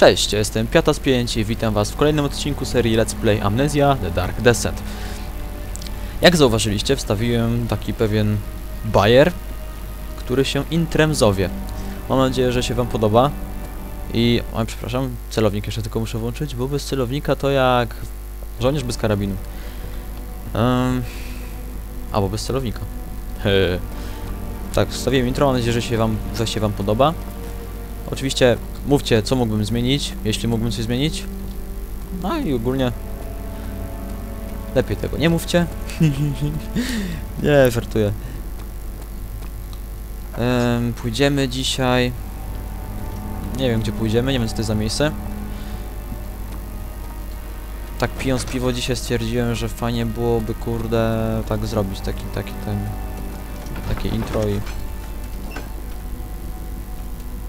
Cześć, jestem Piatas5 i witam was w kolejnym odcinku serii Let's Play Amnesia The Dark Descent. Jak zauważyliście, wstawiłem taki pewien bajer, który się intrem zowie. Mam nadzieję, że się wam podoba. I, oj, przepraszam, celownik jeszcze tylko muszę włączyć, bo bez celownika to jak żołnierz bez karabinu. Um, albo bez celownika. Tak, wstawiłem intro, mam nadzieję, że się wam, że się wam podoba. Oczywiście mówcie, co mógłbym zmienić, jeśli mógłbym coś zmienić. No i ogólnie lepiej tego nie mówcie. nie, żartuję. Em, pójdziemy dzisiaj... Nie wiem, gdzie pójdziemy, nie wiem, co to jest za miejsce. Tak pijąc piwo dzisiaj stwierdziłem, że fajnie byłoby, kurde, tak zrobić, taki, taki ten... Takie intro i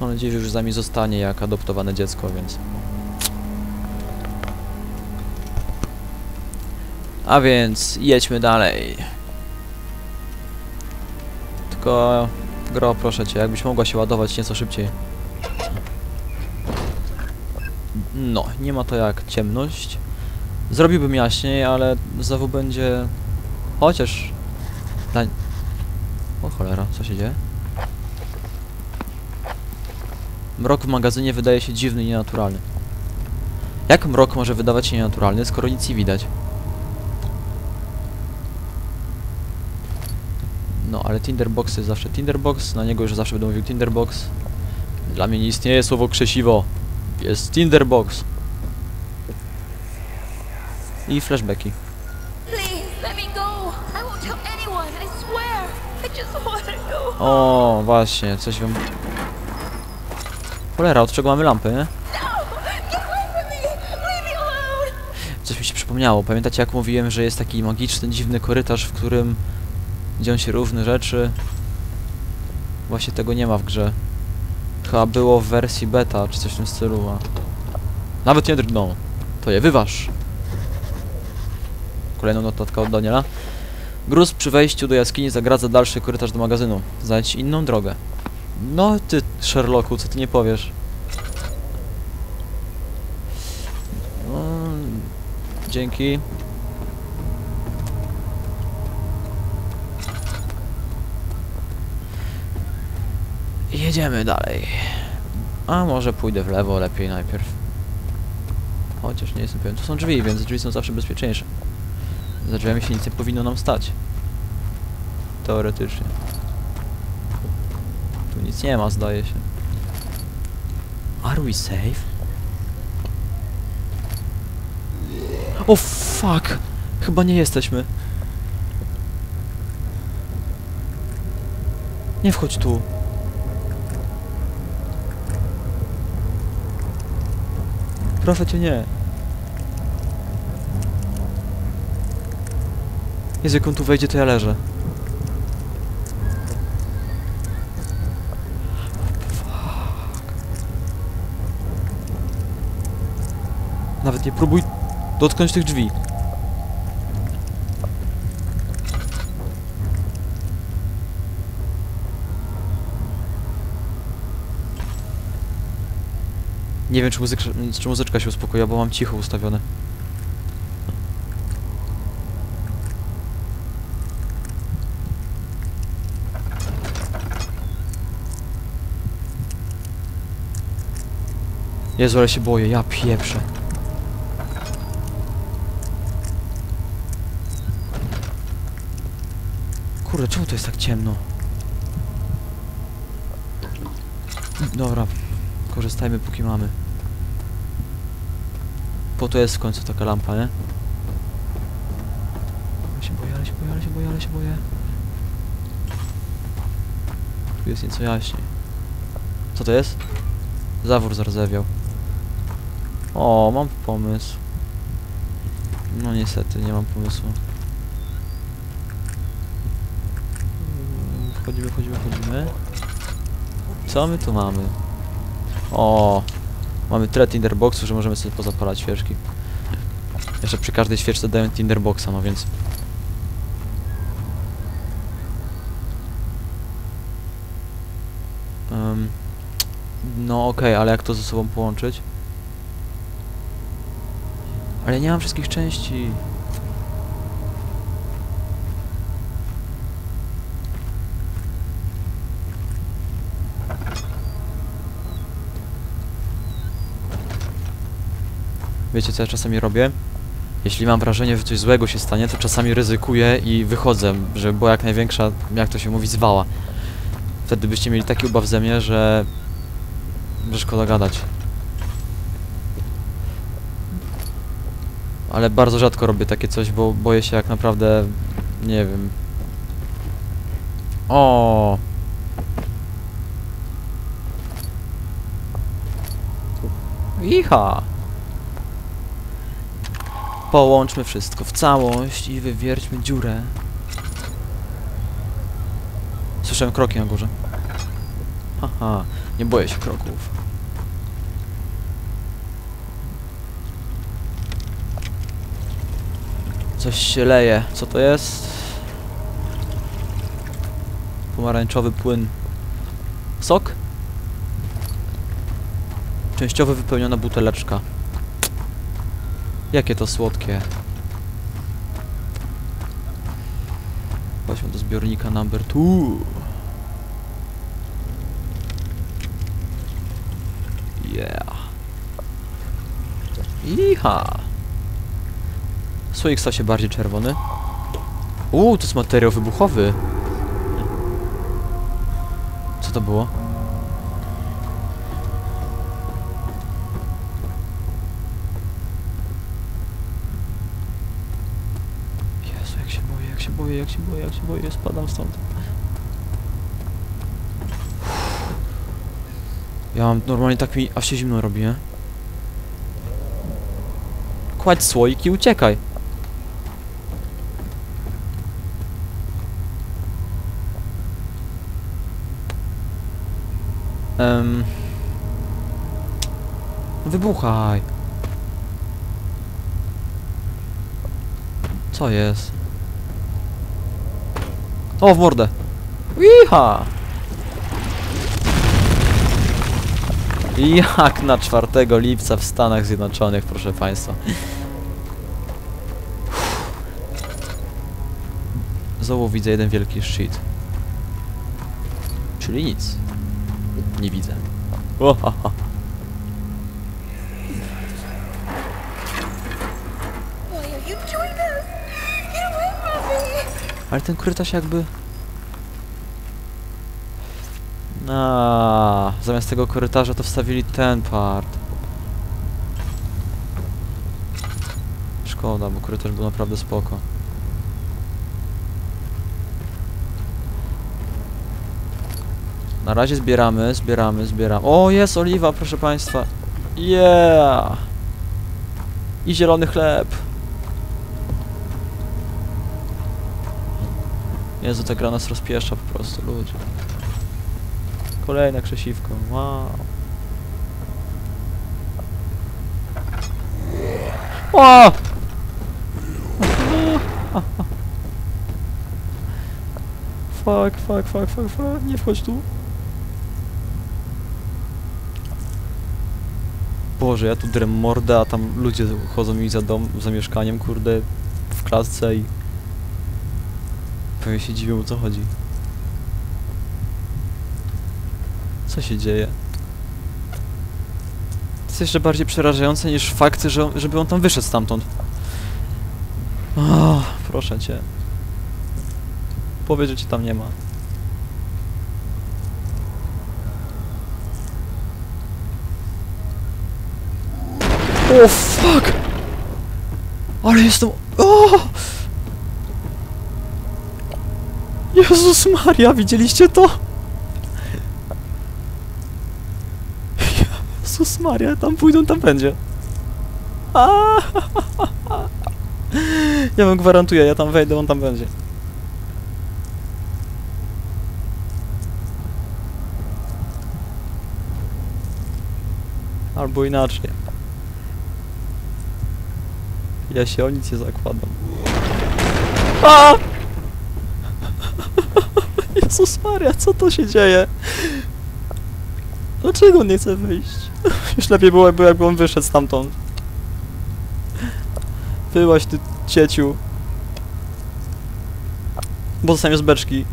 Mam nadzieję, że już z nami zostanie jak adoptowane dziecko, więc... A więc jedźmy dalej. Tylko... Gro, proszę cię, jakbyś mogła się ładować nieco szybciej. No, nie ma to jak ciemność. Zrobiłbym jaśniej, ale znowu będzie... Chociaż... Dla... O cholera, co się dzieje? Mrok w magazynie wydaje się dziwny i nienaturalny. Jak mrok może wydawać się nienaturalny, skoro nic nie widać? No, ale Tinderbox jest zawsze Tinderbox, na niego już zawsze będę mówił Tinderbox. Dla mnie nie istnieje słowo krzesiwo. Jest Tinderbox. I flashbacki. O, właśnie, coś wam... Cholera, od czego mamy lampy? No! Coś mi się przypomniało. Pamiętacie jak mówiłem, że jest taki magiczny, dziwny korytarz, w którym dzieją się różne rzeczy? Właśnie tego nie ma w grze. Chyba było w wersji beta, czy coś w tym stylu, a... Nawet nie drgną. To je wyważ. Kolejna notatka od Daniela. Gruz przy wejściu do jaskini zagradza dalszy korytarz do magazynu. Znajdź inną drogę. No ty, Sherlocku, co ty nie powiesz? No, dzięki. Jedziemy dalej. A może pójdę w lewo lepiej najpierw. Chociaż nie jestem pewien. Tu są drzwi, więc drzwi są zawsze bezpieczniejsze. Za drzwiami się nic nie powinno nam stać. Teoretycznie. Nic nie ma, zdaje się. Are we safe? O fuck! Chyba nie jesteśmy. Nie wchodź tu. Proszę cię nie. Jezu, jak on tu wejdzie, to ja leżę. Nawet nie próbuj dotknąć tych drzwi. Nie wiem, czy, muzyka, czy muzyczka się uspokoiła, bo mam cicho ustawione. Jezu, ale się boję, ja pieprzę. Kurde, czemu to jest tak ciemno? Dobra, korzystajmy póki mamy. Po to jest w końcu taka lampa, nie? Się boję, ale się boję, ale się boję, ale się boję. Tu jest nieco jaśniej. Co to jest? Zawór zardzewiał. O, mam pomysł. No niestety, nie mam pomysłu. Wchodzimy, wchodzimy, wchodzimy. Co my tu mamy? O, mamy tyle tinderboxów, że możemy sobie pozapalać świeczki. Jeszcze przy każdej świeczce dają tinderboxa, no więc... Em, no okej, ale jak to ze sobą połączyć? Ale nie mam wszystkich części. Wiecie co ja czasami robię? Jeśli mam wrażenie, że coś złego się stanie, to czasami ryzykuję i wychodzę, żeby była jak największa, jak to się mówi, zwała. Wtedy byście mieli taki ubaw ze mnie, że... że szkoda gadać. Ale bardzo rzadko robię takie coś, bo boję się jak naprawdę... nie wiem... O. Iha! Połączmy wszystko w całość i wywierćmy dziurę. Słyszałem kroki na górze. Haha, nie boję się kroków. Coś się leje. Co to jest? Pomarańczowy płyn. Sok? Częściowo wypełniona buteleczka. Jakie to słodkie. Chodźmy do zbiornika number 2. Yeah. Iha. Słoik stał się bardziej czerwony. Uuu, to jest materiał wybuchowy. Co to było? Boję, jak się boję, jak się boję, spadam stąd. Ja mam normalnie tak mi aż się zimno robi, nie? Kładź słoik i uciekaj. Um. Wybuchaj. Co jest? O, w mordę. Iha! Jak na 4 lipca w Stanach Zjednoczonych, proszę Państwa. Znowu widzę jeden wielki shit. Czyli nic. Nie widzę. Ohaha. Ale ten korytarz jakby... A, zamiast tego korytarza to wstawili ten part. Szkoda, bo korytarz był naprawdę spoko. Na razie zbieramy, zbieramy, zbieramy. O, jest oliwa, proszę państwa. Yeah! I zielony chleb. Jezu, ta gra nas rozpieszcza po prostu, ludzie. Kolejne krzesiwko, wow. O! Fuck, fuck, fuck, fuck, fuck, nie wchodź tu. Boże, ja tu drem mordę, a tam ludzie chodzą mi za dom, za mieszkaniem, kurde, w klatce i... Pewnie się dziwią, o co chodzi. Co się dzieje? To jest jeszcze bardziej przerażające niż fakt, że, żeby on tam wyszedł stamtąd. O, proszę cię. Powiedz, że cię tam nie ma. O, fuck! Ale jestem... O! Jezus Maria, widzieliście to? Jezus Maria, tam pójdą, tam będzie. Ja wam gwarantuję, ja tam wejdę, on tam będzie. Albo inaczej. Ja się o nic nie zakładam. Jezus Maria, co to się dzieje? Dlaczego on nie chce wyjść? Już lepiej byłoby, jakby on wyszedł stamtąd. Wyłaś ty cieciu. Bo dostaniesz z beczki.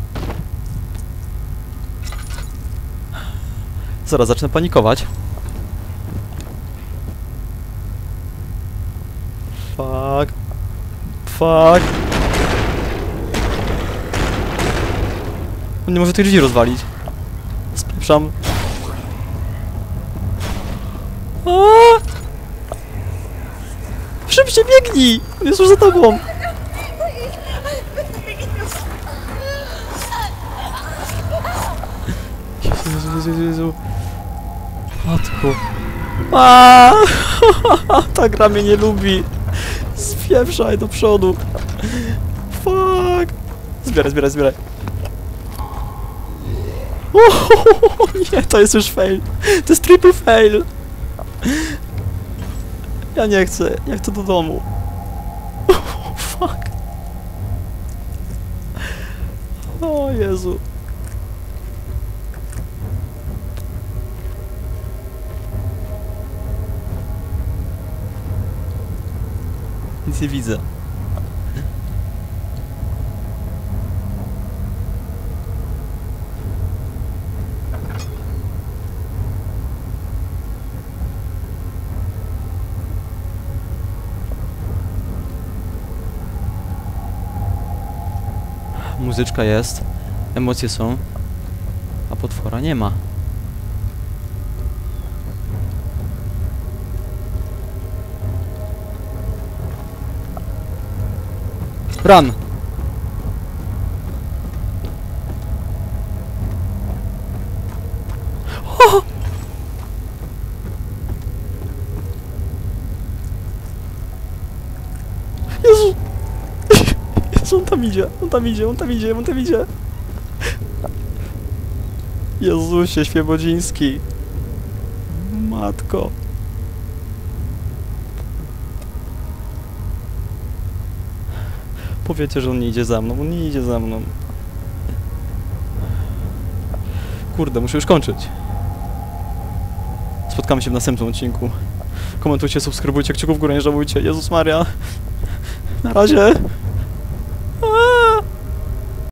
Zaraz zacznę panikować. Fuck. Fuck. On nie może tych drzwi rozwalić. Spieprzam. Aaaa! Szybciej biegnij! Jest już za tobą! Jezu, Jezu, Jezu. Matko. Aaaa! Ta gra mnie nie lubi. Spieprzaj do przodu. Fuck. Zbieraj, zbieraj, zbieraj. Nie, to jest już fail. To jest triple fail. Ja nie chcę, ja chcę do domu. Fuck. O Jezu. Nic nie widzę. Muzyczka jest, emocje są, a potwora nie ma. Run! Tam idzie, on tam idzie, on tam idzie, on tam idzie. Jezusie Świebodziński. Matko. Powiecie, że on nie idzie za mną, on nie idzie za mną. Kurde, muszę już kończyć. Spotkamy się w następnym odcinku. Komentujcie, subskrybujcie, kciuków w górę, nie żałujcie. Jezus Maria. Na razie.